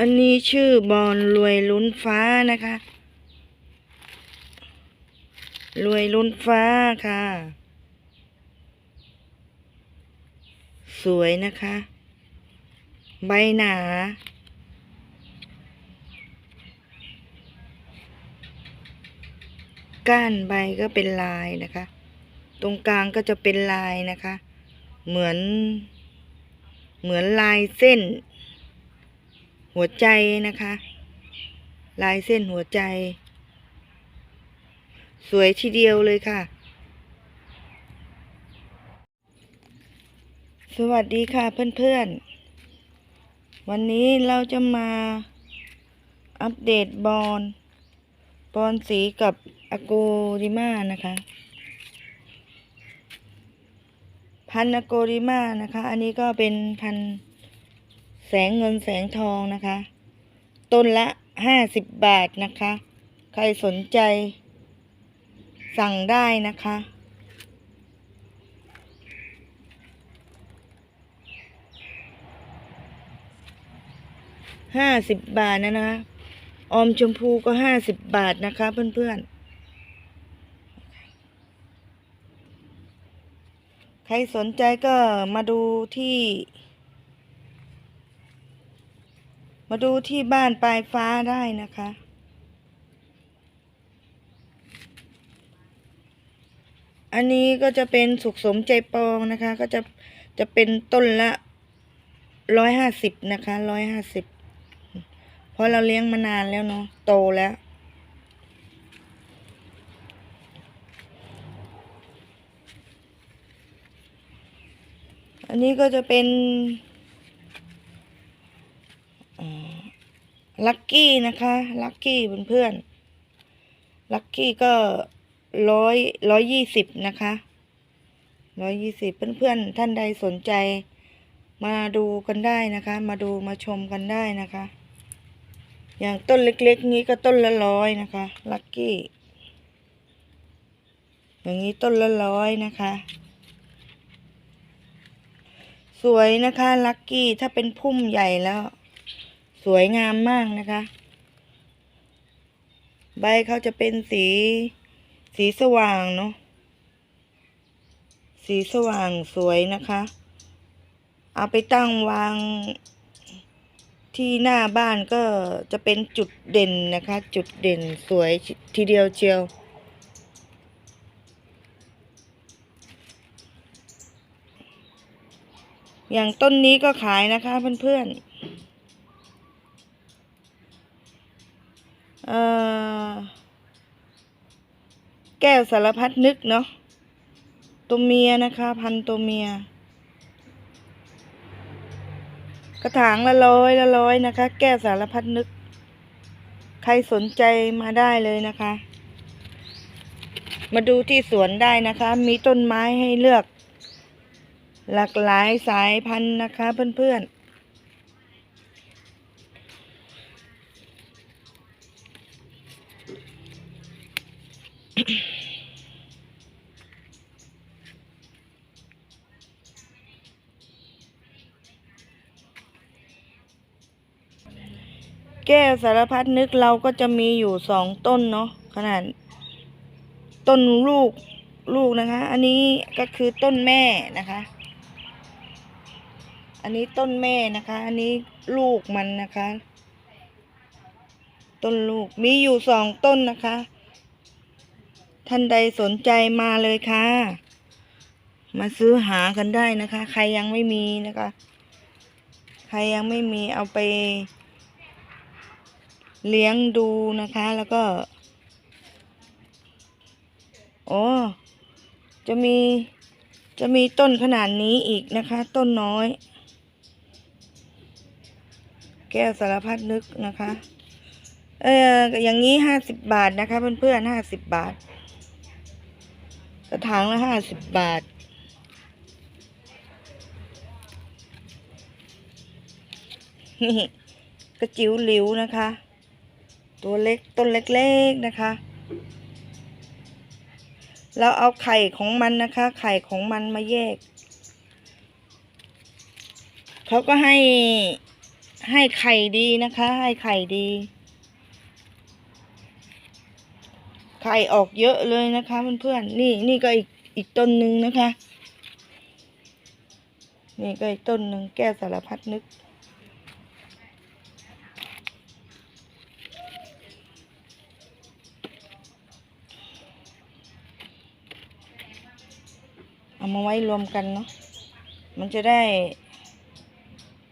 อันนี้ชื่อบอลรวยลุ้นฟ้านะคะ รวยลุ้นฟ้าค่ะ สวยนะคะ ใบหนาก้านใบก็เป็นลายนะคะ ตรงกลางก็จะเป็นลายนะคะ เหมือน เหมือนลายเส้น หัวใจนะคะ ลายเส้นหัวใจ สวยทีเดียวเลยค่ะ สวัสดีค่ะเพื่อนๆ วันนี้เราจะมาอัปเดตบอลบอลสีกับอโกริมานะคะ พันอโกริมานะคะ อันนี้ก็เป็นพันธุ์ แสงเงินแสงทองนะคะ ต้นละห้าสิบบาทนะคะ ใครสนใจ สั่งได้นะคะ ห้าสิบบาทนะนะคะ ออมชมพูก็ห้าสิบบาทนะคะเพื่อนๆใครสนใจก็มาดูที่ มาดูที่บ้านปลายฟ้าได้นะคะ อันนี้ก็จะเป็นสุขสมใจปองนะคะ ก็จะจะเป็นต้นละร้อยห้าสิบนะคะร้อยห้าสิบเพราะเราเลี้ยงมานานแล้วเนาะโตแล้ว อันนี้ก็จะเป็น ลักกี้นะคะลักกี้เพื่อนๆลักกี้ก็ร้อยร้อยยี่สิบนะคะร้อยยี่สิบเพื่อนๆท่านใดสนใจ มาดูกันได้นะคะ มาดูมาชมกันได้นะคะ อย่างต้นเล็กๆ นี้ก็ต้นละร้อยนะคะลักกี้อย่างนี้ต้นละร้อยนะคะ สวยนะคะลักกี้ถ้าเป็นพุ่มใหญ่แล้ว สวยงามมากนะคะ ใบเขาจะเป็นสี สีสว่างเนาะสีสว่างสวยนะคะ เอาไปตั้งวางที่หน้าบ้านก็จะเป็นจุดเด่นนะคะ จุดเด่นสวยทีเดียวเชียว อย่างต้นนี้ก็ขายนะคะเพื่อนๆเอ่อ แก้วสารพัดนึกเนาะตัวเมียนะคะ พันตัวเมีย กระถางละร้อยละร้อยนะคะ แก้วสารพัดนึก ใครสนใจมาได้เลยนะคะ มาดูที่สวนได้นะคะ มีต้นไม้ให้เลือก หลากหลายสายพันธุ์นะคะเพื่อนๆ แก้วสารพัดนึกเราก็จะมีอยู่สองต้นเนาะขนาด ต้นลูกลูกนะคะ อันนี้ก็คือต้นแม่นะคะ อันนี้ต้นแม่นะคะ อันนี้ลูกมันนะคะ ต้นลูกมีอยู่สองต้นนะคะ ท่านใดสนใจมาเลยค่ะ มาซื้อหากันได้นะคะ ใครยังไม่มีนะคะ ใครยังไม่มีเอาไป เลี้ยงดูนะคะแล้วก็ โอ้จะมีจะมีต้นขนาดนี้อีกนะคะ ต้นน้อย แก้วสารพัดนึกนะคะ เอออย่างนี้ห้าสิบบาทนะคะ เพื่อนๆห้าสิบบาท กระถางละห้าสิบบาทกระจิ๋วหลิวนะคะ ตัวเล็กต้นเล็กๆนะคะแล้วเอาไข่ของมันนะคะ ไข่ของมันมาแยก เขาก็ให้ให้ไข่ดีนะคะ ให้ไข่ดี ไข่ออกเยอะเลยนะคะเพื่อนๆนี่นี่ก็อีกอีกต้นหนึ่งนะคะ นี่ก็อีกต้นหนึ่งแก้วสารพัดนึก เอามาไว้รวมกันเนาะ มันจะได้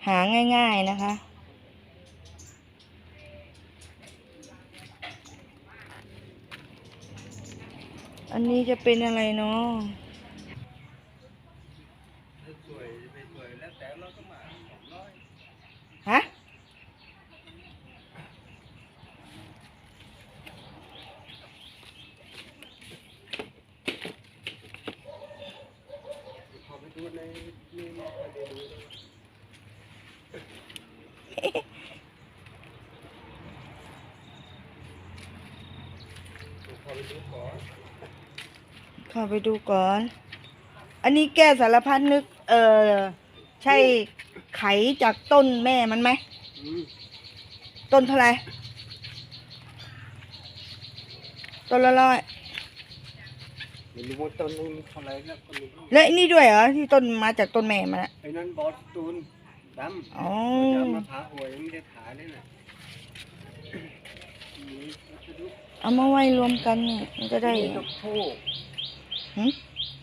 หาง่าย ๆนะคะอันนี้จะเป็นอะไรเนาะสวยสวยแล้วแต่เราก็มาสองร้อย ฮะ พอไปดูในนี่ไม่ค่อยได้ดูเลยพอไปดูก่อน เข้า ไปดูก่อน อันนี้แก้สารพัดนึก เออใช่ไขจากต้นแม่มันไหมอืมต้นเท่าไหร่ ต้นละร้อยไม่รู้ว่าต้นนี้มันเท่าไหรแล้วก็ไม่รู้และอันนี้ด้วยเหรอที่ต้นมาจากต้นแม่มันอะไอ้นั่นบอสตูนดำอ๋อ จะเอามาผ่าหัวยังไม่ได้ผ่าเลยนะนี่วัสดุเอามาไว้รวมกันเนี่ยมันจะได้นี่ตัวผู้ หึ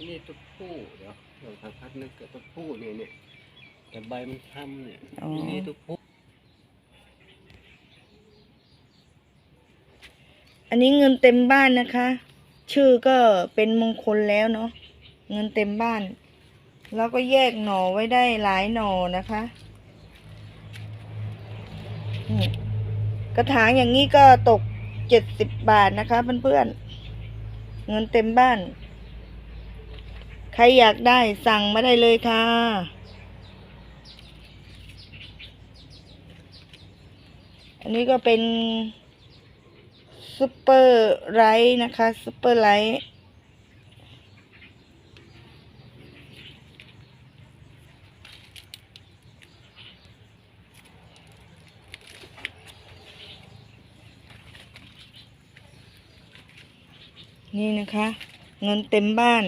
นี่ตัวผู้เดี๋ยวเราสัมผัสนึกกับตัวผู้เนี่ยเนี่ยแต่ใบมันทำเนี่ยนี่ตัวผู้อันนี้เงินเต็มบ้านนะคะ ชื่อก็เป็นมงคลแล้วเนาะเงินเต็มบ้าน แล้วก็แยกหน่อไว้ได้หลายหน่อนะคะนี่กระถางอย่างนี้ก็ตกเจ็ดสิบบาทนะคะเพื่อนๆเงินเต็มบ้าน ใครอยากได้สั่งมาได้เลยค่ะ อันนี้ก็เป็นซุปเปอร์ไรท์นะคะซุปเปอร์ไรท์นี่นะคะเงินเต็มบ้าน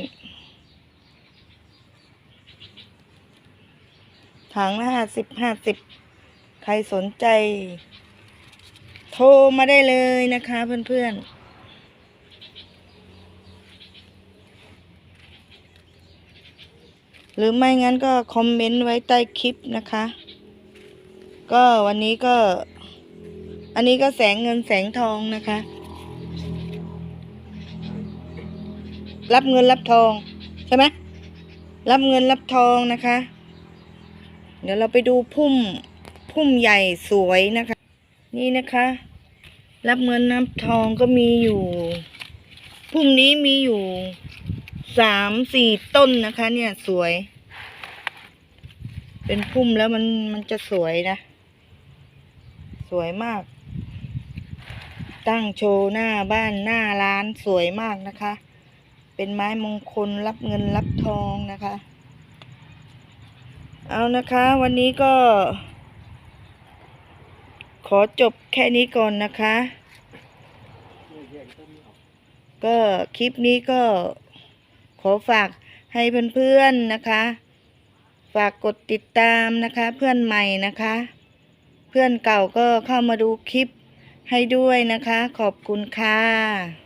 ถังละห้าสิบห้าสิบใครสนใจ โทรมาได้เลยนะคะเพื่อนๆหรือไม่งั้นก็คอมเมนต์ไว้ใต้คลิปนะคะ ก็วันนี้ก็ อันนี้ก็แสงเงินแสงทองนะคะ รับเงินรับทอง ใช่ไหมรับเงินรับทองนะคะ เดี๋ยวเราไปดูพุ่มพุ่มใหญ่สวยนะคะ นี่นะคะ รับเงินนับทองก็มีอยู่พรุ่งนี้มีอยู่สามสี่ต้นนะคะ เนี่ยสวย เป็นพุ่มแล้วมันมันจะสวยนะ สวยมาก ตั้งโชว์หน้าบ้านหน้าร้านสวยมากนะคะ เป็นไม้มงคลรับเงินรับทองนะคะ เอานะคะวันนี้ก็ ขอจบแค่นี้ก่อนนะคะ ก็คลิปนี้ก็ขอฝากให้เพื่อนๆนะคะ ฝากกดติดตามนะคะ เพื่อนใหม่นะคะ เพื่อนเก่าก็เข้ามาดูคลิปให้ด้วยนะคะ ขอบคุณค่ะ